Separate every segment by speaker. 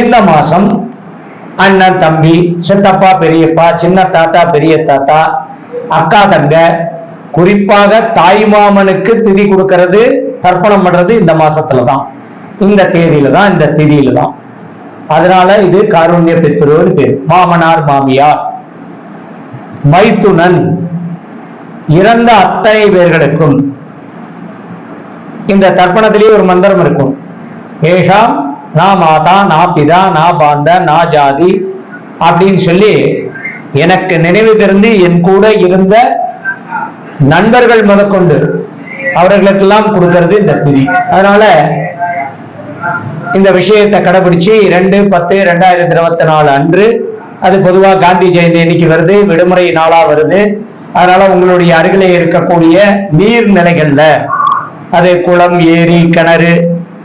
Speaker 1: இந்த மாசம் அண்ணன் தம்பி சித்தப்பா பெரியப்பா சின்ன தாத்தா பெரிய தாத்தா அக்கா தங்க குறிப்பாக தாய் மாமனுக்கு திதி கொடுக்கறது தர்ப்பணம் பண்றது இந்த மாசத்துல தான் இந்த தேதியில தான் இந்த திதியில தான் அதனால இது காருண்ய பித்ருன்னு பேர். மாமனார் மாமியார். மைத்துனன். இறந்த அத்தனை பேர்களுக்கும் இந்த தர்ப்பணத்திலேயே ஒரு மந்திரம் இருக்கும். ஏஷாம் நா மாதா நான் பிதா நான் பாந்த நா ஜாதி அப்படின்னு சொல்லி எனக்கு நினைவு தெரிந்து என் கூட இருந்த நண்பர்கள் முதற்கொண்டு அவர்களுக்கெல்லாம் கொடுக்கறது இந்த பிரி. அதனால இந்த விஷயத்தை கடைபிடிச்சு ரெண்டு பத்து ரெண்டாயிரத்தி இருபத்தி நாலு அன்று அது பொதுவாக காந்தி ஜெயந்தி இன்னைக்கு வருது விடுமுறை நாளா வருது. அதனால உங்களுடைய அருகிலே இருக்கக்கூடிய நீர்நிலைகள்ல அது குளம் ஏரி கிணறு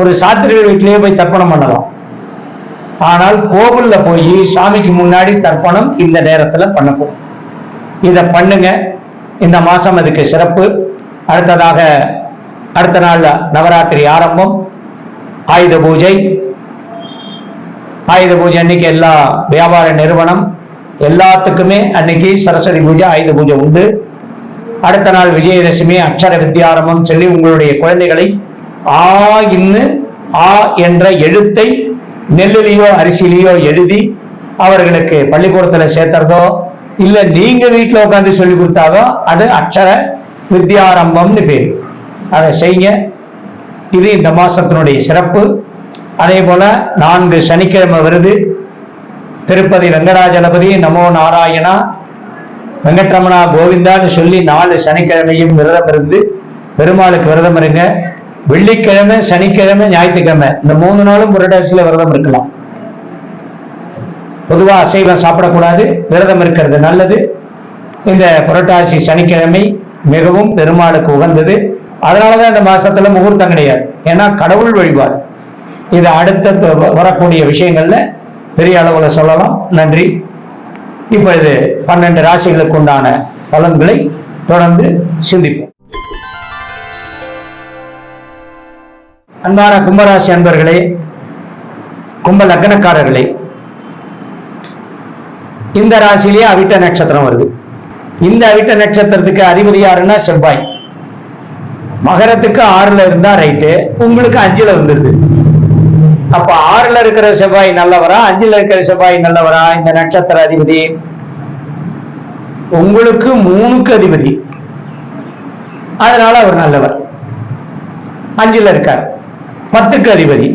Speaker 1: ஒரு சாத்திரிகள் வீட்டிலேயே போய் தர்ப்பணம் பண்ணலாம். ஆனால் கோவில்ல போய் சாமிக்கு முன்னாடி தர்ப்பணம் இந்த நேரத்துல பண்ணப்போம் இத பண்ணுங்க. இந்த மாசம் அதுக்கு சிறப்பு. அடுத்ததாக அடுத்த நாள் நவராத்திரி ஆரம்பம். ஆயுத பூஜை. ஆயுத பூஜை அன்னைக்கு எல்லா வியாபார நிறுவனம் எல்லாத்துக்குமே அன்னைக்கு சரஸ்வதி பூஜை ஆயுத பூஜை உண்டு. அடுத்த நாள் விஜயதசமி அக்ஷர வித்தியாரம்பம் சொல்லி உங்களுடைய குழந்தைகளை ஆ இன்னு ஆ என்ற எழுத்தை நெல்லிலேயோ அரிசிலேயோ எழுதி அவர்களுக்கு பள்ளிக்கூடத்துல சேர்த்துறதோ இல்ல நீங்க வீட்டுல உட்காந்து சொல்லி கொடுத்தாதோ அது அக்ஷர வித்யாரம்பம்னு பேர். அதை செய்யுங்க இது இந்த மாசத்தினுடைய சிறப்பு. அதே போல நான்கு சனிக்கிழமை வருது. திருப்பதி வெங்கடாஜலபதி நமோ நாராயணா வெங்கட்ரமணா கோவிந்தான்னு சொல்லி நாலு சனிக்கிழமையும் விரதம் இருந்து பெருமாளுக்கு விரதம் இருங்க. வெள்ளிக்கிழமை சனிக்கிழமை ஞாயிற்றுக்கிழமை. இந்த மூணு நாளும் புரட்டாசியில விரதம் இருக்கலாம். பொதுவா அசைவம் சாப்பிடக்கூடாது விரதம் இருக்கிறது நல்லது. இந்த புரட்டாசி சனிக்கிழமை மிகவும் பெருமாளுக்கு உகந்தது. அதனாலதான் இந்த மாசத்துல முகூர்த்தம் கிடையாது. ஏன்னா கடவுள் வழிபாடு. இது அடுத்த வரக்கூடிய விஷயங்கள்ல பெரிய அளவுல சொல்லலாம். நன்றி. இப்பொழுது இது பன்னெண்டு ராசிகளுக்கு உண்டான பலன்களை தொடர்ந்து சிந்திப்போம். அன்பான கும்பராசி அன்பர்களே கும்ப லக்னக்காரர்களே இந்த ராசியிலேயே அவிட்ட நட்சத்திரம் வருது. இந்த அவிட்ட நட்சத்திரத்துக்கு அதிபதி யாருன்னா செவ்வாய். மகரத்துக்கு ஆறுல இருந்தா ரைட்டு உங்களுக்கு அஞ்சுல வந்துருது. அப்ப ஆறுல இருக்கிற செவ்வாய் நல்லவரா அஞ்சுல இருக்கிற செவ்வாய் நல்லவரா? இந்த நட்சத்திர அதிபதி. உங்களுக்கு மூணுக்கு அதிபதி. அதனால அவர் நல்லவர். அஞ்சுல இருக்கார். பத்துக்கு அதிபதி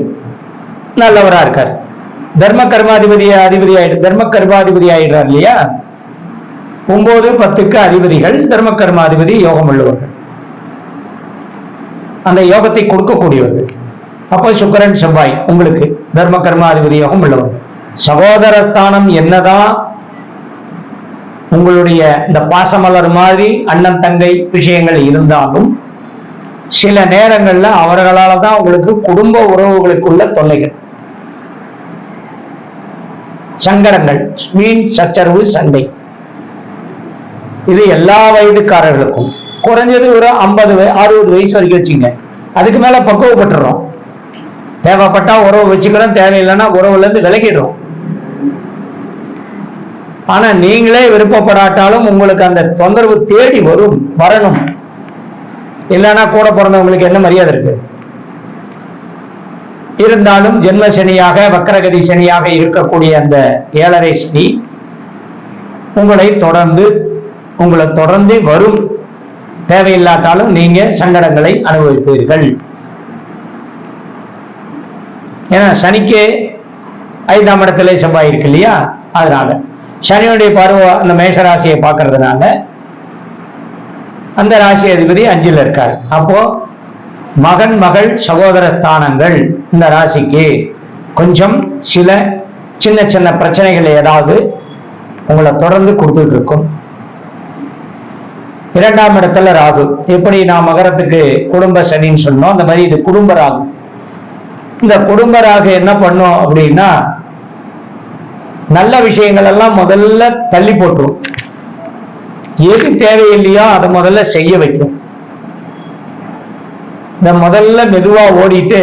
Speaker 1: நல்லவரா இருக்கார். தர்ம கர்மாதிபதி அதிபதி ஆயிடு தர்ம கர்மாதிபதி ஆயிடுறார் இல்லையா? ஒன்பது பத்துக்கு அதிபதிகள் தர்ம கர்மாதிபதி யோகம் உள்ளவர்கள். அந்த யோகத்தை கொடுக்கக்கூடியவர்கள். அப்போ சுக்கரன் செவ்வாய் உங்களுக்கு தர்ம கர்மாதிபதி யோகம் உள்ளவர்கள் சகோதரஸ்தானம் என்னதான்? உங்களுடைய இந்த பாசமலர் மாதிரி அண்ணன் தங்கை விஷயங்கள் இருந்தாலும் சில நேரங்கள்ல அவர்களால தான் உங்களுக்கு குடும்ப உறவுகளுக்குள்ள தொல்லைகள். சங்கடங்கள் மீன் சச்சரவு சண்டை. இது எல்லா வயதுக்காரர்களுக்கும். குறைஞ்சது ஒரு ஐம்பது அறுபது வயசு வரைக்கும் வச்சுங்க அதுக்கு மேல பக்குவப்பட்டுறோம். தேவைப்பட்டா உறவு வச்சுக்கிறோம் தேவையில்லைன்னா உறவுல இருந்து விலகிடுறோம். ஆனா நீங்களே விருப்பப்படாட்டாலும் உங்களுக்கு அந்த தொந்தரவு தேடி வரும் வரணும். இல்லைன்னா கூட பிறந்தவங்களுக்கு என்ன மரியாதை இருக்கு? இருந்தாலும் ஜென்ம சனியாக வக்கரகதி சனியாக இருக்கக்கூடிய அந்த ஏழரை சனி உங்களை தொடர்ந்து உங்களை தொடர்ந்து வரும். தேவையில்லாட்டாலும் நீங்க சங்கடங்களை அனுபவிப்பீர்கள். ஏன்னா சனிக்கு ஐந்தாம் இடத்துல செவ்வாய் இருக்கு இல்லையா? அதனால சனியுடைய பருவம் அந்த மேஷராசியை பார்க்கறதுனால அந்த ராசி அதிபதி அஞ்சுல இருக்கார். அப்போ மகன் மகள் சகோதர ஸ்தானங்கள் இந்த ராசிக்கு கொஞ்சம் சில சின்ன சின்ன பிரச்சனைகள் ஏதாவது உங்களை தொடர்ந்து கொடுத்துட்டு இருக்கும். இரண்டாம் இடத்துல ராகு. எப்படி நான் மகரத்துக்கு குடும்ப சனின்னு சொன்னோம். அந்த மாதிரி இது குடும்ப ராகு. இந்த குடும்ப ராகு என்ன பண்ணும் அப்படின்னா நல்ல விஷயங்கள் எல்லாம் முதல்ல தள்ளி போட்டுரும். எது தேவையில்லையோ அதை முதல்ல செய்ய வைக்கும். இந்த முதல்ல மெதுவா ஓடிட்டு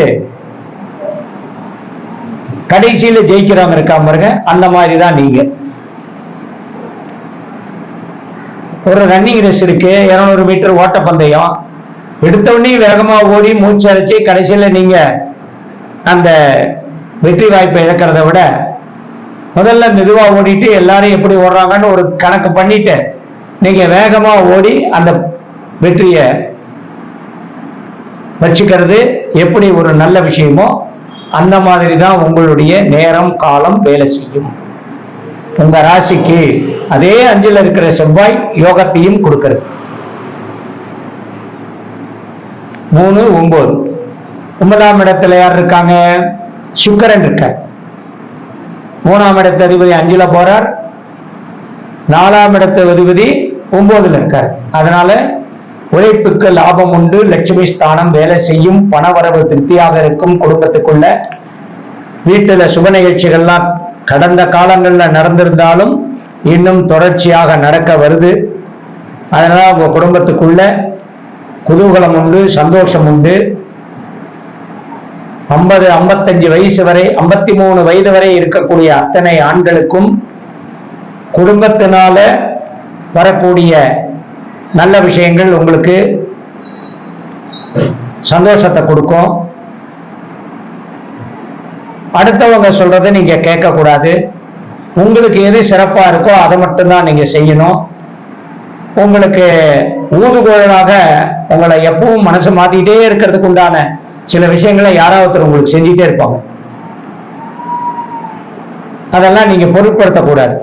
Speaker 1: கடைசியில ஜெயிக்கிறவங்க இருக்கா பாருங்க அந்த மாதிரி தான் நீங்க. ஒரு ரன்னிங் ரேஸ் இருக்கு இருநூறு மீட்டர் ஓட்டப்பந்தயம். எடுத்த உடனே வேகமா ஓடி மூச்சு அடைச்சு கடைசியில நீங்க அந்த வெற்றி வாய்ப்பை இழக்கிறத விட முதல்ல மெதுவா ஓடிட்டு எல்லாரும் எப்படி ஓடுறாங்கன்னு ஒரு கணக்கு பண்ணிட்டு நீங்க வேகமா ஓடி அந்த வெற்றியை வச்சுக்கிறது எப்படி ஒரு நல்ல விஷயமோ அந்த மாதிரி தான் உங்களுடைய நேரம் காலம் வேலை செய்யும். உங்க ராசிக்கு அதே அஞ்சில் இருக்கிற செவ்வாய் யோகத்தையும் கொடுக்கிறது. மூணு ஒன்பது. ஒன்பதாம் இடத்துல யார் இருக்காங்க? சுக்கரன் இருக்க மூணாம் இடத்து அதிபதி அஞ்சில் போறார். நாலாம் இடத்து அதிபதி ஒன்பதுல இருக்காரு. அதனால உழைப்புக்கு லாபம் உண்டு லட்சுமி ஸ்தானம் வேலை செய்யும் பணவரவு திருப்தியாக இருக்கும் குடும்பத்துக்குள்ள. வீட்டுல சுப நிகழ்ச்சிகள்லாம் கடந்த காலங்கள்ல நடந்திருந்தாலும் இன்னும் தொடர்ச்சியாக நடக்க வருது. அதனால உங்க குடும்பத்துக்குள்ள குதூகலம் உண்டு சந்தோஷம் உண்டு. ஐம்பது ஐம்பத்தஞ்சு வயசு வரை ஐம்பத்தி மூணு வயது வரை இருக்கக்கூடிய அத்தனை ஆண்களுக்கும் குடும்பத்தினால வரக்கூடிய நல்ல விஷயங்கள் உங்களுக்கு சந்தோஷத்தை கொடுக்கும். அடுத்தவங்க சொல்றதை நீங்க கேட்கக்கூடாது. உங்களுக்கு எது சிறப்பா இருக்கோ அதை மட்டும்தான் நீங்க செய்யணும். உங்களுக்கு ஊதுகோலாக உங்களை எப்பவும் மனசு மாத்திட்டே இருக்கிறதுக்கு உண்டான சில விஷயங்களை யாராவது உங்களுக்கு செஞ்சுட்டே இருப்பாங்க. அதெல்லாம் நீங்க பொருட்படுத்தக்கூடாது.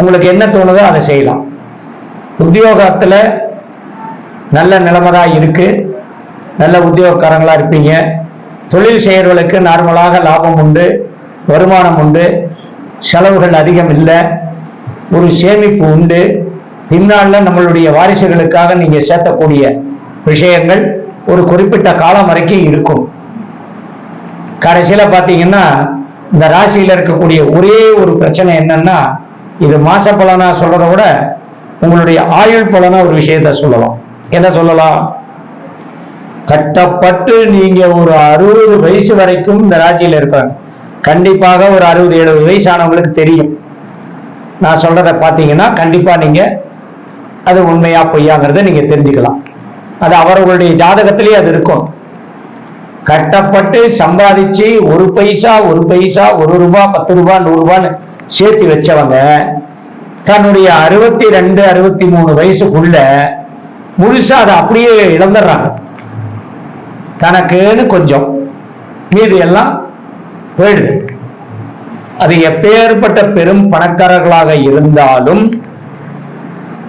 Speaker 1: உங்களுக்கு என்ன தோணுதோ அதை செய்யலாம். உத்தியோகத்துல நல்ல நிலைமை தான் இருக்கு. நல்ல உத்தியோகக்காரங்களா இருப்பீங்க. தொழில் செய்யறவர்களுக்கு நார்மலாக லாபம் உண்டு வருமானம் உண்டு செலவுகள் அதிகம் இல்லை ஒரு சேமிப்பு உண்டு. பின்னால நம்மளுடைய வாரிசுகளுக்காக நீங்க சேர்த்தக்கூடிய விஷயங்கள் ஒரு குறிப்பிட்ட காலம் வரைக்கும் இருக்கும். கடைசியில பாத்தீங்கன்னா இந்த ராசியில இருக்கக்கூடிய ஒரே ஒரு பிரச்சனை என்னன்னா இது மாச பலனா சொல்றத விட உங்களுடைய ஆயுள் பலனா ஒரு விஷயத்த சொல்லலாம். என்ன சொல்லலாம்? கட்டப்பட்டு நீங்க ஒரு அறுபது வயசு வரைக்கும் இந்த ராசியில இருப்பாங்க கண்டிப்பாக ஒரு அறுபது எழுபது வயசானவங்களுக்கு தெரியும். நான் சொல்றத பாத்தீங்கன்னா கண்டிப்பா நீங்க அது உண்மையா பொய்யாங்கிறத நீங்க தெரிஞ்சுக்கலாம். அது அவர்களுடைய ஜாதகத்திலேயே அது இருக்கும். கட்டப்பட்டு சம்பாதிச்சு ஒரு பைசா ஒரு பைசா ஒரு ரூபா பத்து ரூபா நூறு ரூபான்னு சேர்த்து வச்சவங்க தன்னுடைய அறுபத்தி ரெண்டு அறுபத்தி மூணு வயசுக்குள்ள முழுசா அதை அப்படியே இழந்துடுறாங்க. தனக்குன்னு கொஞ்சம் மீது எல்லாம் போயிடுது. அது எப்பேற்பட்ட பெரும் பணக்காரர்களாக இருந்தாலும்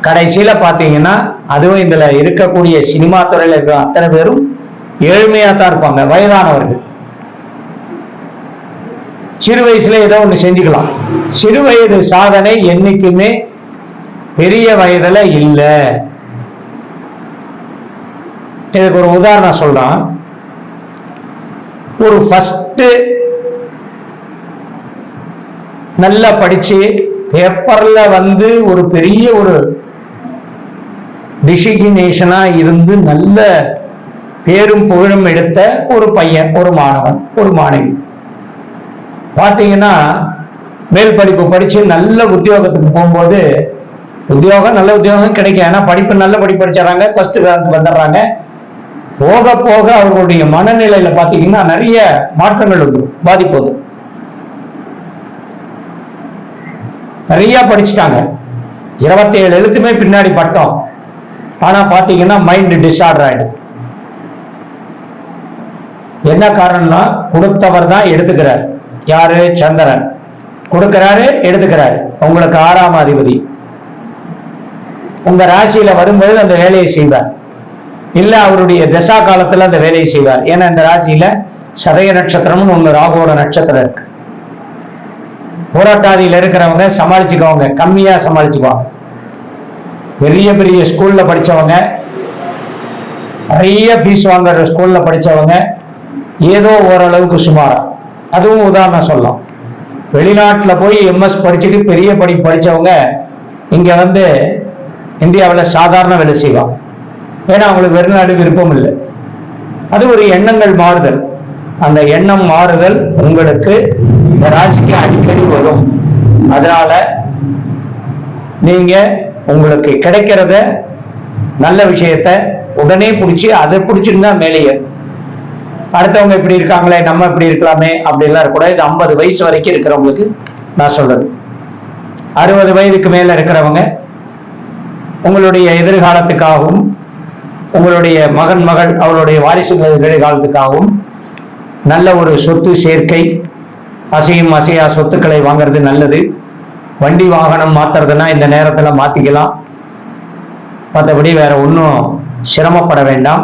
Speaker 1: கடைசியில பாத்தீங்கன்னா அதுவும் இதுல இருக்கக்கூடிய சினிமா துறையில இருக்கிற அத்தனை பேரும் ஏழ்மையா தான் இருப்பாங்க வயதானவர்கள். சிறு வயசுல ஏதோ ஒண்ணு செஞ்சுக்கலாம். சிறு வயது சாதனை என்னைக்குமே பெரிய வயதுல இல்ல. இதுக்கு ஒரு உதாரணம் சொல்றான். ஒரு ஃபஸ்ட் நல்லா படிச்சு பேப்பர்ல வந்து ஒரு பெரிய ஒரு டிசிகினேஷனா இருந்து நல்ல பேரும் புகழும் எடுத்த ஒரு பையன் ஒரு மாணவன் ஒரு மாணவி. பார்த்தீங்கன்னா மேல் படிப்பு படிச்சு நல்ல உத்தியோகத்துக்கு போகும்போது உத்தியோகம் நல்ல உத்தியோகம் கிடைக்கும். ஏன்னா படிப்பு நல்ல படிப்பு படிச்சிடறாங்க ஃபர்ஸ்ட் ரேங்க் வந்துடுறாங்க. போக போக அவர்களுடைய மனநிலையில பாத்தீங்கன்னா நிறைய மாற்றங்கள் உண்டு பாதிப்பு நிறைய படிச்சுட்டாங்க. இருபத்தி ஏழு எழுத்துமே பின்னாடி பட்டம். ஆனா பாத்தீங்கன்னா மைண்ட் டிஸார்டர் ஆயிடும் என்ன காரணம்னா கொடுத்தவர் தான் எடுத்துக்கிறார். யாரு? சந்திரன். கொடுக்கிறாரு எடுத்துக்கிறாரு. உங்களுக்கு ஆறாம் அதிபதி. உங்க ராசியில வரும்போது அந்த வேலையை செய்வார். இல்ல அவருடைய தசா காலத்துல அந்த வேலையை செய்வார். ஏன்னா இந்த ராசியில சதய நட்சத்திரம்னு ஒண்ணு ராகுவோட நட்சத்திரம் இருக்கு. போராட்டாதியில இருக்கிறவங்க சமாளிச்சுக்குவாங்க. கம்மியா சமாளிச்சுக்குவாங்க. பெரிய பெரிய ஸ்கூல்ல படிச்சவங்க நிறைய ஃபீஸ் வாங்குற ஸ்கூல்ல படிச்சவங்க ஏதோ ஓரளவுக்கு சுமாரா. அதுவும் உதாரணம் சொல்லலாம். வெளிநாட்டில் போய் எம்எஸ் படிச்சுட்டு பெரிய படி படித்தவங்க இங்கே வந்து இந்தியாவில் சாதாரண வேலை செய்வாங்க. ஏன்னா அவங்களுக்கு வெளிநாடு விருப்பம் இல்லை. அது ஒரு எண்ணங்கள் மாறுதல். அந்த எண்ணம் மாறுதல் உங்களுக்கு இந்த ராசிக்கு அடிக்கடி வரும். அதனால நீங்க உங்களுக்கு கிடைக்கிறத நல்ல விஷயத்த உடனே பிடிச்சி அதை பிடிச்சிருந்தா மேலேயே அடுத்தவங்க இப்படி இருக்காங்களே நம்ம இப்படி இருக்கலாமே அப்படிலாம் இருக்கக்கூடாது. இது ஐம்பது வயசு வரைக்கும் இருக்கிறவங்களுக்கு நான் சொல்றது. அறுபது வயதுக்கு மேல இருக்கிறவங்க உங்களுடைய எதிர்காலத்துக்காகவும் உங்களுடைய மகன் மகள் அவருடைய வாரிசுகள் எதிர்காலத்துக்காகவும் நல்ல ஒரு சொத்து சேர்க்கை அசையும் அசையா சொத்துக்களை வாங்குறது நல்லது. வண்டி வாகனம் மாத்துறதுன்னா இந்த நேரத்துல மாத்திக்கலாம். மற்றபடி வேற ஒன்றும் சிரமப்பட வேண்டாம்.